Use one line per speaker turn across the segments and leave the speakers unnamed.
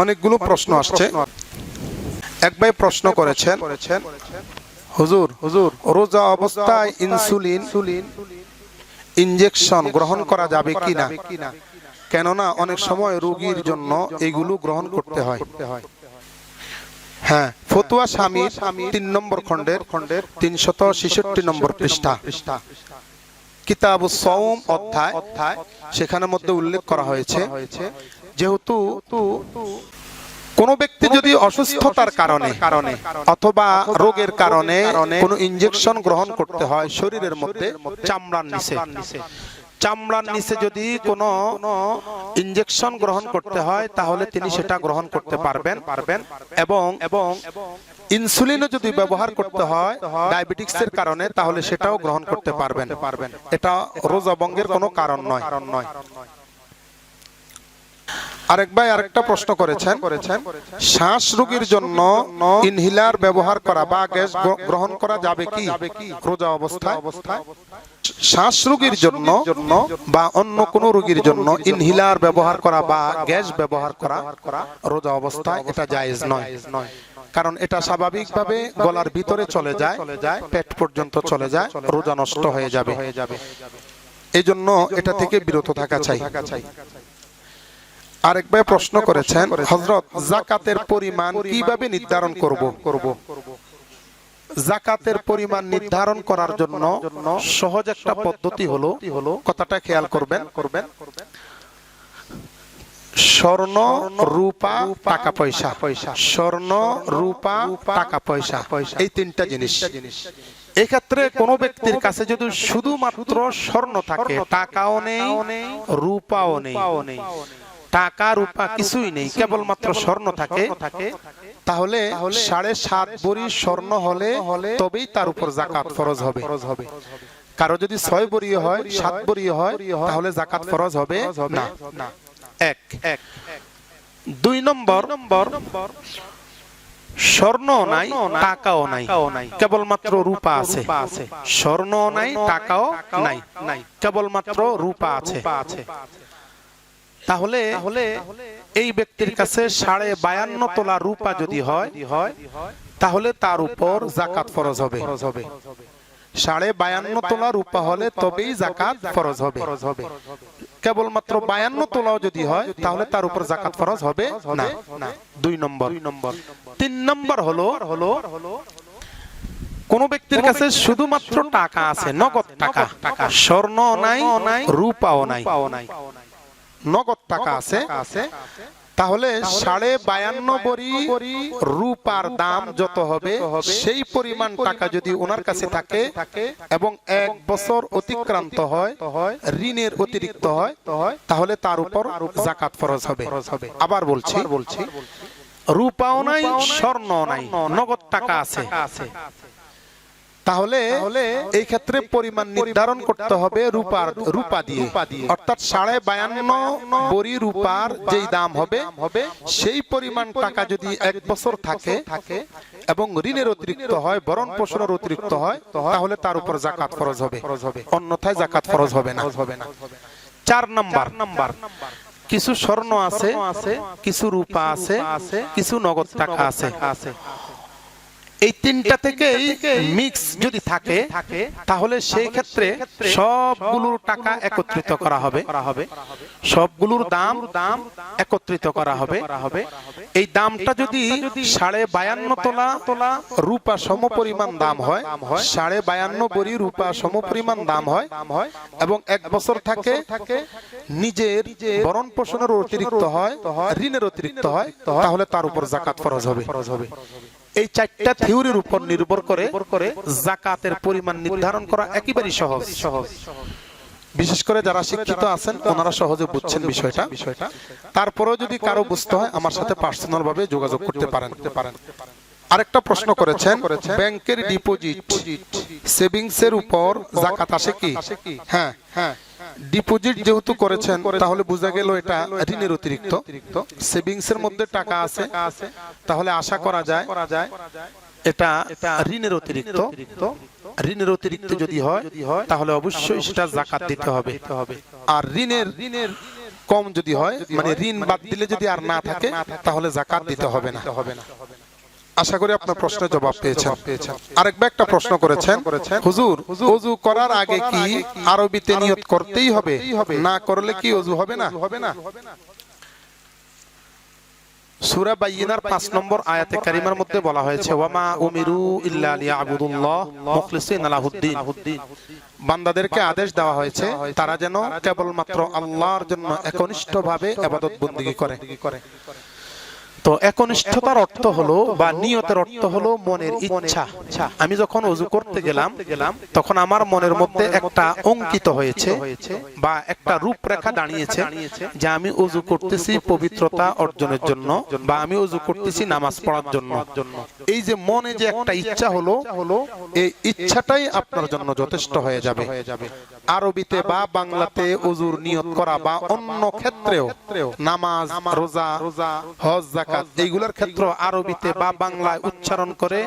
অনেকগুলো প্রশ্ন আসছে। এক ভাই প্রশ্ন করেছেন হুজুর হুজুর রোজা অবস্থায় ইনসুলিন ইনজেকশন গ্রহণ করা যাবে কিনা? কেননা অনেক সময় রোগীর জন্য এগুলো গ্রহণ করতে হয়। হ্যাঁ। ফতুয়া স্বামীর তিন নম্বর খণ্ডের খণ্ডের তিনশত ছেষট্টি নম্বর পৃষ্ঠা। কিতাব সৌম অধ্যায় অধ্যায় সেখানের মধ্যে উল্লেখ করা হয়েছে। যেহেতু কোন ব্যক্তি যদি অসুস্থতার কারণে কারণে অথবা রোগের কারণে কোনো ইনজেকশন গ্রহণ করতে হয় শরীরের মধ্যে চামড়ার নিচে। চামড়ার নিচে। যদি কোনো ইনজেকশন গ্রহণ করতে হয় তাহলে তিনি সেটা গ্রহণ করতে পারবেন। পারবেন। এবং এবং ইনসুলিনও যদি ব্যবহার করতে হয় ডায়াবেটিক্স এর কারণে তাহলে সেটাও গ্রহণ করতে পারবেন। পারবেন। এটা রোজা ভঙ্গের কোনো কারণ নয়। কারণ নয়। আরেক ভাই আরেকটা প্রশ্ন করেছেন। করেছেন শ্বাস রোগীর জন্য ইনহিলার ব্যবহার করা বা গ্যাস গ্রহণ করা যাবে কি? রোজা অবস্থায়। অবস্থায় শ্বাস রোগীর জন্য বা অন্য কোন রোগীর জন্য ইনহিলার ব্যবহার করা বা গ্যাস ব্যবহার করা রোজা অবস্থায় এটা জায়েজ নয়। কারণ এটা স্বাভাবিকভাবে গলার ভিতরে চলে যায়, পেট পর্যন্ত চলে যায়, রোজা নষ্ট হয়ে যাবে। এই জন্য এটা থেকে বিরত থাকা চাই। আরেক ভাই প্রশ্ন করেছেন হজরত জাকাতের পরিমাণ কীভাবে নির্ধারণ করব? করব? জাকাতের পরিমাণ নির্ধারণ করার জন্য সহজ একটা পদ্ধতি হলো কথাটা খেয়াল করবেন। করবেন। স্বর্ণ রূপা টাকা পয়সা। পয়সা। স্বর্ণ রূপা টাকা পয়সা। পয়সা। এই তিনটা জিনিস। এই ক্ষেত্রে কোন ব্যক্তির কাছে যদি শুধুমাত্র স্বর্ণ থাকে টাকাও নেই রূপাও নেই। টাকা রূপা কিছুই নেই কেবলমাত্র স্বর্ণ থাকে। তাহলে সাড়ে সাত বড়ি স্বর্ণ হলে তবেই তার উপর জাকাত ফরজ হবে। হবে। কারও যদি ছয় বড়ি হয় সাত বড়ি হয় তাহলে জাকাত ফরজ হবে? না। এক এক। দুই নম্বর নম্বর। স্বর্ণ নাই টাকাও নাই। কেবলমাত্র রূপা আছে। স্বর্ণ নাই টাকাও নাই। নাই। কেবলমাত্র রূপা আছে। তাহলে এই ব্যক্তির কাছে সাড়ে বায়ান্ন তোলা রূপা যদি হয় তাহলে তার উপর জাকাত ফরজ হবে। সাড়ে বায়ান্ন তোলা রূপা হলে তবেই জাকাত ফরজ হবে। কেবলমাত্র বায়ান্ন তোলাও যদি হয় তাহলে তার উপর জাকাত ফরজ হবে? না। দুই নম্বর। তিন নম্বর হলো হলো কোন ব্যক্তির কাছে শুধুমাত্র টাকা আছে নগদ টাকা স্বর্ণ নাই। রূপাও নাই। নগদ টাকা আছে। তাহলে সাড়ে বায়ান্ন বড়ি রূপার দাম যত হবে সেই পরিমাণ টাকা যদি ওনার কাছে থাকে এবং এক বছর অতিক্রান্ত হয় ঋণের অতিরিক্ত হয় তাহলে তার উপর জাকাত ফরজ হবে। আবার বলছি বলছি। রূপাও নাই স্বর্ণ নাই নগদ টাকা আছে। তাহলে এই ক্ষেত্রে পরিমাণ নির্ধারণ করতে হবে রূপার রূপা দিয়ে। অর্থাৎ সাড়ে বায়ান্ন বড়ি রূপার যেই দাম হবে সেই পরিমাণ টাকা যদি এক বছর থাকে এবং ঋণের অতিরিক্ত হয় বরণ পোষণের অতিরিক্ত হয় তাহলে তার উপর জাকাত ফরজ হবে। অন্যথায় জাকাত ফরজ হবে না। হবে না। চার নাম্বার। নাম্বার। কিছু স্বর্ণ আছে আছে কিছু রূপা আছে কিছু নগদ টাকা আছে। এই তিনটা থেকেই মিক্স যদি থাকে তাহলে সেই ক্ষেত্রে সবগুলোর টাকা একত্রিত করা হবে। সবগুলোর দাম দাম একত্রিত করা হবে। এই দামটা যদি সাড়ে বায়ান্ন তোলা তোলা রূপা সম পরিমাণ দাম হয়। সাড়ে বায়ান্ন বড়ি রূপা সম পরিমাণ দাম হয়। এবং এক বছর থাকে থাকে নিজের বরণ পোষণের অতিরিক্ত হয় ঋণের অতিরিক্ত হয় তাহলে তার উপর জাকাত ফরজ হবে। এই চারটা থিওরির উপর নির্ভর করে জাকাতের পরিমাণ নির্ধারণ করা একেবারে সহজ। সহজ বিশেষ করে যারা শিক্ষিত আছেন ওনারা সহজে বুঝছেন বিষয়টা। বিষয়টা। তারপরেও যদি কারও বুঝতে হয় আমার সাথে পার্সোনাল ভাবে যোগাযোগ করতে পারেন। আরেকটা প্রশ্ন করেছেন ব্যাংকের ডিপোজিট সেভিংস এর উপর জাকাত আসে কি? হ্যাঁ হ্যাঁ। ডিপোজিট যেহেতু করেছেন তাহলে বোঝা গেল এটা ঋণের অতিরিক্ত। সেভিংস এর মধ্যে টাকা আছে তাহলে আশা করা যায় এটা ঋণের অতিরিক্ত। ঋণের অতিরিক্ত যদি হয় তাহলে অবশ্যই সেটা জাকাত দিতে হবে। আর ঋণের ঋণের কম যদি হয় মানে ঋণ বাদ দিলে যদি আর না থাকে তাহলে জাকাত দিতে হবে না। আশা করি আপনার প্রশ্নের জবাব পেয়েছেন। আরেকবার একটা প্রশ্ন করেছেন। হুজুর অজু করার আগে কি আরবিতে নিয়ত করতেই হবে? না করলে কি অজু হবে না? হবে না। সূরা বাইয়িনার 5 নম্বর আয়াতে কারিমার মধ্যে বলা হয়েছে ওয়ামা উমিরু ইল্লা লিয়াবুদুল্লাহ মুখলিসিন লাহুদ্দিন বান্দাদেরকে আদেশ দেওয়া হয়েছে তারা যেন কেবলমাত্র আল্লাহর জন্য একনিষ্ঠভাবে ইবাদত বন্দেগী করে। তো একনিষ্ঠতার অর্থ হলো বা নিয়তের অর্থ হলো মনের ইচ্ছা। আমি যখন অজু করতে গেলাম তখন আমার মনের মধ্যে একটা অঙ্কিত হয়েছে বা একটা রূপরেখা দাঁড়িয়েছে যে আমি অজু করতেছি পবিত্রতা অর্জনের জন্য বা আমি অজু করতেছি নামাজ পড়ার জন্য। এই যে মনে যে একটা ইচ্ছা হলো হলো এই ইচ্ছাটাই আপনার জন্য যথেষ্ট হয়ে যাবে। আরবিতে বা বাংলাতে অজুর নিয়ত করা বা অন্য ক্ষেত্রেও নামাজ রোজা রোজা হজ জাকাত এইগুলোর ক্ষেত্রে আরবিতে বা বাংলায় উচ্চারণ করে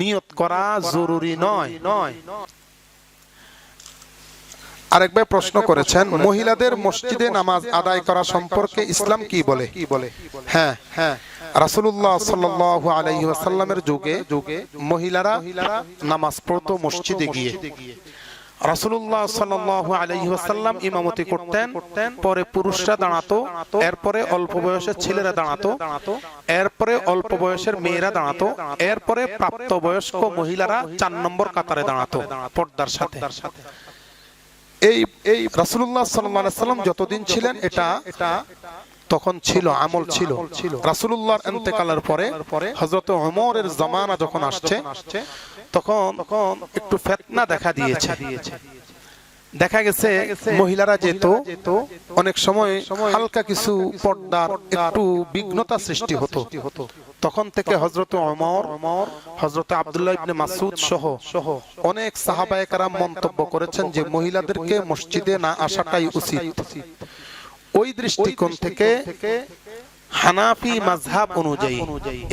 নিয়ত করা জরুরি নয়। নয়। আরেকবার প্রশ্ন করেছেন মহিলাদের মসজিদে নামাজ আদায় করা সম্পর্কে ইসলাম কি বলে? কি বলে? হ্যাঁ হ্যাঁ। রাসূলুল্লাহ সাল্লাল্লাহু আলাইহি ওয়াসাল্লামের যুগে যুগে মহিলারা নামাজ পড়তো মসজিদে গিয়ে। আলাইহি ওয়াসাল্লাম ইমামতি করতেন, পরে পুরুষরা দাঁড়াতো, এরপরে অল্প বয়সের ছেলেরা দাঁড়াতো, এরপরে অল্প বয়সের মেয়েরা দাঁড়াতো, এরপরে প্রাপ্তবয়স্ক মহিলারা চার নম্বর কাতারে দাঁড়াতো পর্দার সাথে। এই এই সাল্লাল্লাহু সাল্লাম যতদিন ছিলেন, এটা তখন ছিল আমল ছিল। রাসূলুল্লাহর ইন্তেকালের পরে হযরত ওমরের জামানা যখন আসছে তখন তখন একটু ফিতনা দেখা দিয়েছে। দেখা গেছে মহিলারা যেত অনেক সময় হালকা কিছু পর্দার একটু বিঘ্নতা সৃষ্টি হতো। তখন থেকে হজরত ওমর হজরত আব্দুল্লাহ ইবনে মাসুদ সহ সহ অনেক সাহাবায়ে কারাম মন্তব্য করেছেন যে মহিলাদেরকে মসজিদে না আসাটাই উচিত। ওই দৃষ্টিকোণ থেকে হানাফি মাঝহাব অনুযায়ী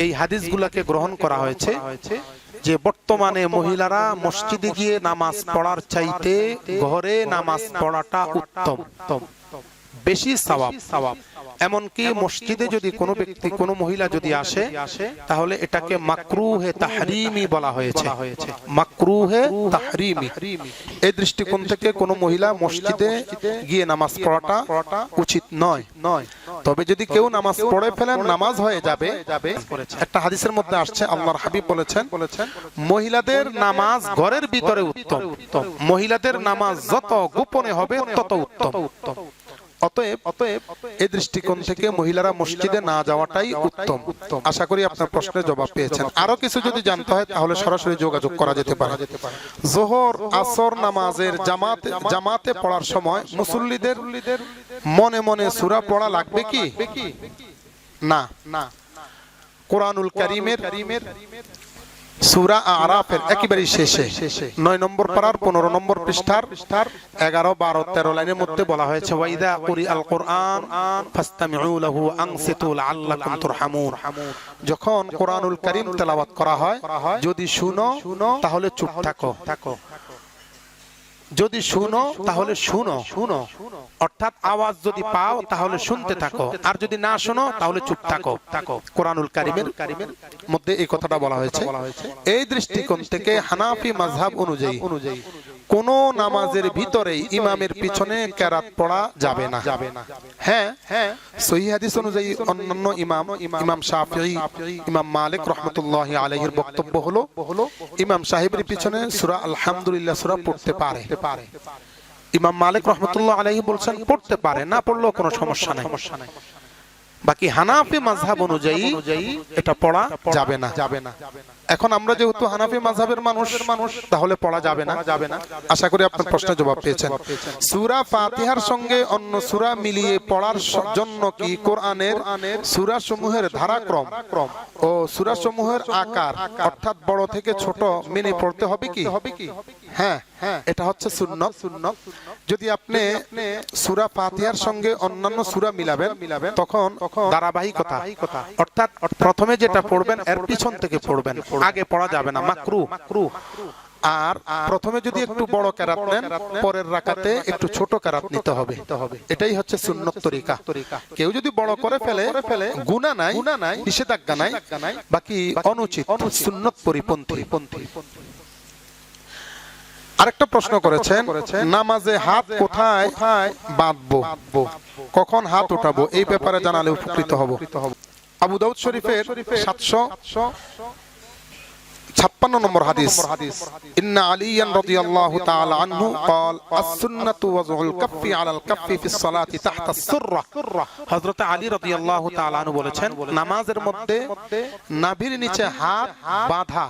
এই হাদিসগুলোকে গ্রহণ করা হয়েছে যে বর্তমানে মহিলারা মসজিদে গিয়ে নামাজ পড়ার চাইতে ঘরে নামাজ পড়াটা উত্তম। বেশি সওয়াব। সওয়াব এমনকি মসজিদে যদি কোনো ব্যক্তি কোনো মহিলা যদি আসে তাহলে এটাকে মাকরুহে তাহরিমি বলা হয়েছে। মাকরুহে তাহরিমি। এই দৃষ্টিকোণ থেকে কোনো মহিলা মসজিদে গিয়ে নামাজ পড়াটা উচিত নয়। নয়। তবে যদি কেউ নামাজ পড়ে ফেলেন নামাজ হয়ে যাবে। একটা হাদিসের মধ্যে আসছে আল্লাহর হাবিব বলেছেন বলেছেন মহিলাদের নামাজ ঘরের ভিতরে উত্তম। মহিলাদের নামাজ যত গোপনে হবে তত উত্তম। অতএব অতএব এই দৃষ্টিকোণ থেকে মহিলারা মসজিদে না যাওয়াটাই উত্তম। আশা করি আপনার প্রশ্নের জবাব পেয়েছেন। আরও কিছু যদি জানতে হয়, তাহলে সরাসরি যোগাযোগ করা যেতে পারে। জোহর, আসর নামাজের জামাতে জামাতে পড়ার সময় মুসল্লিদের মনে মনে সূরা পড়া লাগবে কি? না না। কোরআনুল কারীমের সুরা আরাফের একেবারে শেষে, নয় নম্বর পারার পনেরো নম্বর পৃষ্ঠার এগারো, বারো, তেরো লাইনের মধ্যে বলা হয়েছে ওয়াইদা কুরি আল কোরআন ফাস্তামিউলাহু আনসিতু লাআল্লাকুম তুরহামুন। যখন কোরআনুল করিম তেলাওয়াত করা হয়, যদি শুনো, তাহলে চুপ থাকো থাকো। যদি শুনো তাহলে শুনো। শুনো। অর্থাৎ আওয়াজ যদি পাও তাহলে শুনতে থাকো। আর যদি না শোনো তাহলে চুপ থাকো। থাকো। কোরআনুল কারিমের মধ্যে এই কথাটা বলা হয়েছে। এই দৃষ্টিকোণ থেকে হানাফি মাঝহাব অনুযায়ী। অনুযায়ী। কোন নামাজের ভিতরে ইমামের পিছনে কেরাত পড়া যাবে না। যাবে না। হ্যাঁ হ্যাঁ। সহি হাদিস অনুযায়ী অন্যান্য ইমাম ইমাম শাফিঈ ইমাম মালিক রাহমাতুল্লাহি আলাইহির বক্তব্য হলো হলো ইমাম সাহেবের পিছনে সূরা আলহামদুলিল্লাহ সূরা পড়তে পারে। পারে। ইমাম মালিক রহমতুল্লাহ আলাইহি বলছেন পড়তে পারে না পড়লেও কোনো সমস্যা নাই। সমস্যা নাই। বাকি হানাফি মাযহাব অনুযায়ী এটা পড়া যাবে না। যাবে না এখন আমরা যেহেতু হানাফি মাযহাবের মানুষের মানুষ, তাহলে পড়া যাবে না। যাবে না আশা করি আপনার প্রশ্নের জবাব পেয়েছেন। সূরা ফাতিহার সঙ্গে অন্য সূরা মিলিয়ে পড়ার জন্য কি কোরআনের সূরা সমূহের ধারাক্রম ও সূরা সমূহের আকার, অর্থাৎ বড় থেকে ছোট মেনে পড়তে হবে কি? হবে কি হ্যাঁ হ্যাঁ এটা হচ্ছে সুন্নত সুন্নত। যদি আপনি সূরা ফাতিহার সঙ্গে অন্যান্য সূরা মিলাবেন, তখন ধারাবাহিকতা। অর্থাৎ প্রথমে যেটা পড়বেন এর পিছন থেকে পড়বেন। আগে পড়া যাবে না মাকরু। মাকরু। আর প্রথমে যদি একটু বড় ক্যারাত নেন পরের রাকাতে একটু ছোট ক্যারাত নিতে হবে। এটাই হচ্ছে সুন্নত তরিকা কেউ যদি বড় করে ফেলে ফেলে গুণা নাই গুণা নাই নিষেধাজ্ঞা নাই বাকি অনুচিত সুন্নত পরিপন্থী। আরেকটা প্রশ্ন করেছেন নামাজে হাত কোথায় বাঁধবো? কখন হাত উঠাবো? এই ব্যাপারে জানালে উপকৃত হব। আবু দাউদ শরীফের সাতশো ছাপ্পান্ন নম্বর হাদিস ইন্না আলিয়ান রাদিয়াল্লাহু তাআলা আনহু قال السنة وضع الكف على الكف في الصلاة تحت السرة হযরত আলী রাদিয়াল্লাহু তাআলা আনহু বলেছেন নামাজের মধ্যে নাভির নিচে হাত বাঁধা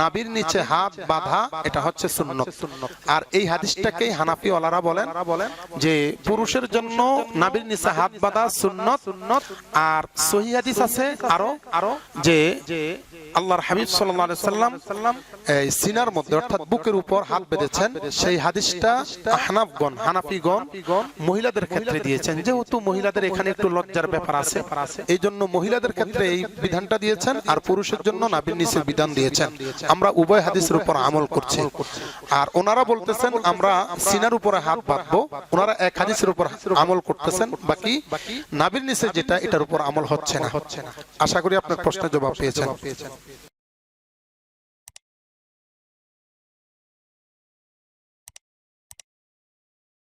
নাভির নিচে হাত বাঁধা এটা হচ্ছে সুন্নত আর এই হাদিসটাকে হানাফি ওয়ালারা বলেন যে পুরুষের জন্য নাভির নিচে হাত বাঁধা সুন্নত আর সহি হাদিস আছে আরো আরো যে আল্লাহর হাবিব আলাইহি সাল্লাম সিনার মধ্যে, অর্থাৎ বুকের উপর হাত বেঁধেছেন, সেই হাদিসটা আহনাফগণ, হানাফিগণ মহিলাদের ক্ষেত্রে দিয়েছেন। যেহেতু মহিলাদের এখানে একটু লজ্জার ব্যাপার আছে এই জন্য মহিলাদের ক্ষেত্রে এই বিধানটা দিয়েছেন আর পুরুষের জন্য নাবির নিচের বিধান দিয়েছেন। আমরা উভয় হাদিসের উপর আমল করছি। আর ওনারা বলতেছেন, আমরা সিনার উপরে হাত বাঁধবো, ওনারা এক হাদিসের উপর আমল করতেছেন, বাকি নাবির নিচে যেটা, এটার উপর আমল হচ্ছে না। আশা করি আপনার প্রশ্নের জবাব পেয়েছেন।